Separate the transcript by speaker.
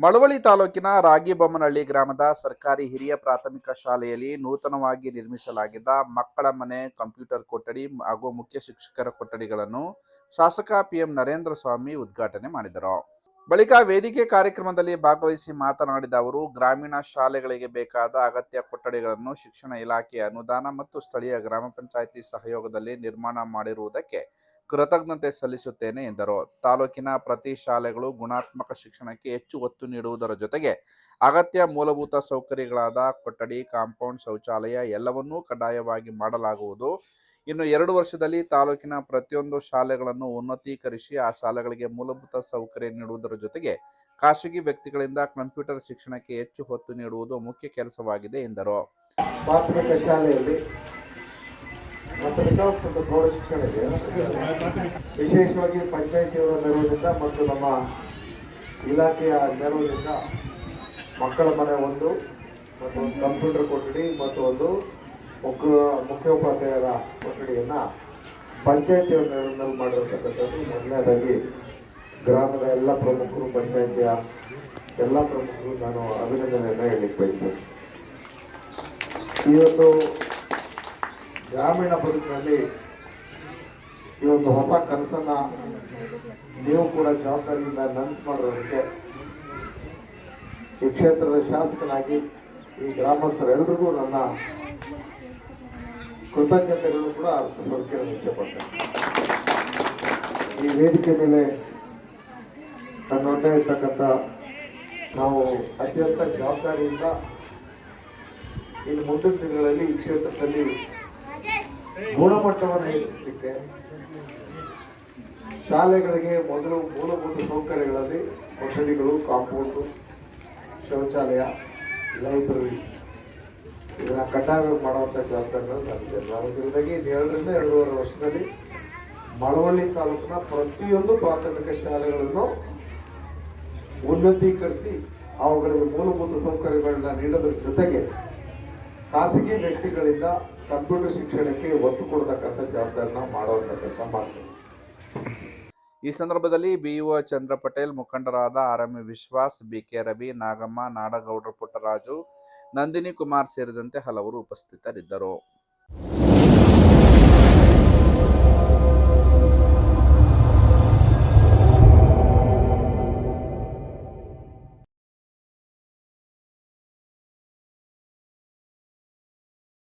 Speaker 1: ಮಳವಳ್ಳಿ ತಾಲೂಕಿನ ರಾಗಿಬೊಮ್ಮನಹಳ್ಳಿ ಗ್ರಾಮದ ಸರ್ಕಾರಿ ಹಿರಿಯ ಪ್ರಾಥಮಿಕ ಶಾಲೆಯಲ್ಲಿ ನೂತನವಾಗಿ ನಿರ್ಮಿಸಲಾಗಿದ್ದ ಮಕ್ಕಳ ಮನೆ, ಕಂಪ್ಯೂಟರ್ ಕೊಠಡಿ ಹಾಗೂ ಮುಖ್ಯ ಶಿಕ್ಷಕರ ಕೊಠಡಿಗಳನ್ನು ಶಾಸಕ ಪಿಎಂ ನರೇಂದ್ರ ಸ್ವಾಮಿ ಉದ್ಘಾಟನೆ ಮಾಡಿದರು. ಬಳಿಕ ವೇದಿಕೆ ಕಾರ್ಯಕ್ರಮದಲ್ಲಿ ಭಾಗವಹಿಸಿ ಮಾತನಾಡಿದ ಅವರು, ಗ್ರಾಮೀಣ ಶಾಲೆಗಳಿಗೆ ಬೇಕಾದ ಅಗತ್ಯ ಕೊಠಡಿಗಳನ್ನು ಶಿಕ್ಷಣ ಇಲಾಖೆಯ ಅನುದಾನ ಮತ್ತು ಸ್ಥಳೀಯ ಗ್ರಾಮ ಪಂಚಾಯಿತಿ ಸಹಯೋಗದಲ್ಲಿ ನಿರ್ಮಾಣ ಮಾಡಿರುವುದಕ್ಕೆ ಕೃತಜ್ಞತೆ ಸಲ್ಲಿಸುತ್ತೇನೆ ಎಂದರು. ತಾಲೂಕಿನ ಪ್ರತಿ ಶಾಲೆಗಳು ಗುಣಾತ್ಮಕ ಶಿಕ್ಷಣಕ್ಕೆ ಹೆಚ್ಚು ಒತ್ತು ನೀಡುವುದರ ಜೊತೆಗೆ ಅಗತ್ಯ ಮೂಲಭೂತ ಸೌಕರ್ಯಗಳಾದ ಕೊಠಡಿ, ಕಾಂಪೌಂಡ್ ಶೌಚಾಲಯ ಎಲ್ಲವನ್ನೂ ಕಡ್ಡಾಯವಾಗಿ ಮಾಡಲಾಗುವುದು. ಇನ್ನು ಎರಡು ವರ್ಷದಲ್ಲಿ ತಾಲೂಕಿನ ಪ್ರತಿಯೊಂದು ಶಾಲೆಗಳನ್ನು ಉನ್ನತೀಕರಿಸಿ ಆ ಶಾಲೆಗಳಿಗೆ ಮೂಲಭೂತ ಸೌಕರ್ಯ ನೀಡುವುದರ ಜೊತೆಗೆ ಖಾಸಗಿ ವ್ಯಕ್ತಿಗಳಿಂದ ಕಂಪ್ಯೂಟರ್ ಶಿಕ್ಷಣಕ್ಕೆ ಹೆಚ್ಚು ಒತ್ತು ನೀಡುವುದು ಮುಖ್ಯ ಕೆಲಸವಾಗಿದೆ ಎಂದರು.
Speaker 2: ಪ್ರಾಥಮಿಕ ಶಾಲೆಯಲ್ಲಿ ಪ್ರೌಢ ವಿಶೇಷವಾಗಿ ಪಂಚಾಯಿತಿಯವರ ನೆರವಿನಿಂದ ಮತ್ತು ನಮ್ಮ ಇಲಾಖೆಯ ನೆರವಿನಿಂದ ಮಕ್ಕಳ ಮನೆ ಒಂದು ಮತ್ತು ಒಂದು ಕಂಪ್ಯೂಟರ್ ಕೊಠಡಿ ಮತ್ತು ಒಂದು ಮುಖ್ಯ ಮುಖ್ಯೋಪಾಧ್ಯಾಯರ ಕೊಠಡಿಯನ್ನು ಪಂಚಾಯಿತಿಯವರ ನೆರವಿನಲ್ಲಿ ಮಾಡಿರ್ತಕ್ಕಂಥದ್ದು ಮೊದಲನೇದಾಗಿ ಗ್ರಾಮದ ಎಲ್ಲ ಪ್ರಮುಖರು, ಪಂಚಾಯಿತಿಯ ಎಲ್ಲ ಪ್ರಮುಖರು ನಾನು ಅಭಿನಂದನೆಯನ್ನು ಹೇಳಲಿಕ್ಕೆ ಬಯಸ್ತೇನೆ. ಇವತ್ತು ಗ್ರಾಮೀಣ ಬದುಕಿನಲ್ಲಿ ಈ ಒಂದು ಹೊಸ ಕನಸನ್ನ ನೀವು ಕೂಡ ಜವಾಬ್ದಾರಿಯಿಂದ ನನಸು ಮಾಡೋದಕ್ಕೆ ಈ ಕ್ಷೇತ್ರದ ಶಾಸಕನಾಗಿ ಈ ಗ್ರಾಮಸ್ಥರೆಲ್ಲರಿಗೂ ನನ್ನ ಕೃತಜ್ಞತೆಗಳು ಕೂಡ ಸ್ವರ್ಗ ಇಚ್ಛೆಪಡ್ತೇನೆ ಈ ವೇದಿಕೆ ಮೇಲೆ ನನ್ನೊಂದೇ ಇರ್ತಕ್ಕಂಥ ನಾವು ಅತ್ಯಂತ ಜವಾಬ್ದಾರಿಯಿಂದ ಇನ್ನು ಮುಂದಿನ ದಿನಗಳಲ್ಲಿ ಈ ಕ್ಷೇತ್ರದಲ್ಲಿ ಗುಣಮಟ್ಟವನ್ನು ಹೆಚ್ಚಿಸಲಿಕ್ಕೆ ಶಾಲೆಗಳಿಗೆ ಮೊದಲು ಮೂಲಭೂತ ಸೌಕರ್ಯಗಳಲ್ಲಿ ಔಷಧಿಗಳು ಕಾಂಪೌಂಡು, ಶೌಚಾಲಯ, ಲೈಬ್ರರಿ ಇದನ್ನ ಕಟಾವು ಮಾಡುವಂಥ ಜವಾಬ್ದಾರಿಗಳು ನನಗೆ ಇದು ಎರಡರಿಂದ ಎರಡೂವರೆ ವರ್ಷದಲ್ಲಿ ಮಳವಳ್ಳಿ ತಾಲೂಕಿನ ಪ್ರತಿಯೊಂದು ಪ್ರಾಥಮಿಕ ಶಾಲೆಗಳನ್ನು ಉನ್ನತೀಕರಿಸಿ ಅವುಗಳಿಗೆ ಮೂಲಭೂತ ಸೌಕರ್ಯಗಳನ್ನ ನೀಡೋದ್ರ ಜೊತೆಗೆ ಖಾಸಗಿ ವ್ಯಕ್ತಿಗಳಿಂದ ಕಂಪ್ಯೂಟರ್ ಶಿಕ್ಷಣಕ್ಕೆ ಒತ್ತು ಕೊಡತಕ್ಕಂಥ ಜವಾಬ್ದಾರಿನ ಮಾಡುವಂಥ ಕೆಲಸ ಮಾಡ್ತೀವಿ
Speaker 1: ಈ ಸಂದರ್ಭದಲ್ಲಿ ಬಿಇಒ ಚಂದ್ರ ಪಟೇಲ್ ಮುಖಂಡರಾದ R M Vishwas BK Ravi, Nagamma, ನಾಡಗೌಡರ, Puttaraju Nandini Kumar ಸೇರಿದಂತೆ ಹಲವರು ಉಪಸ್ಥಿತರಿದ್ದರು.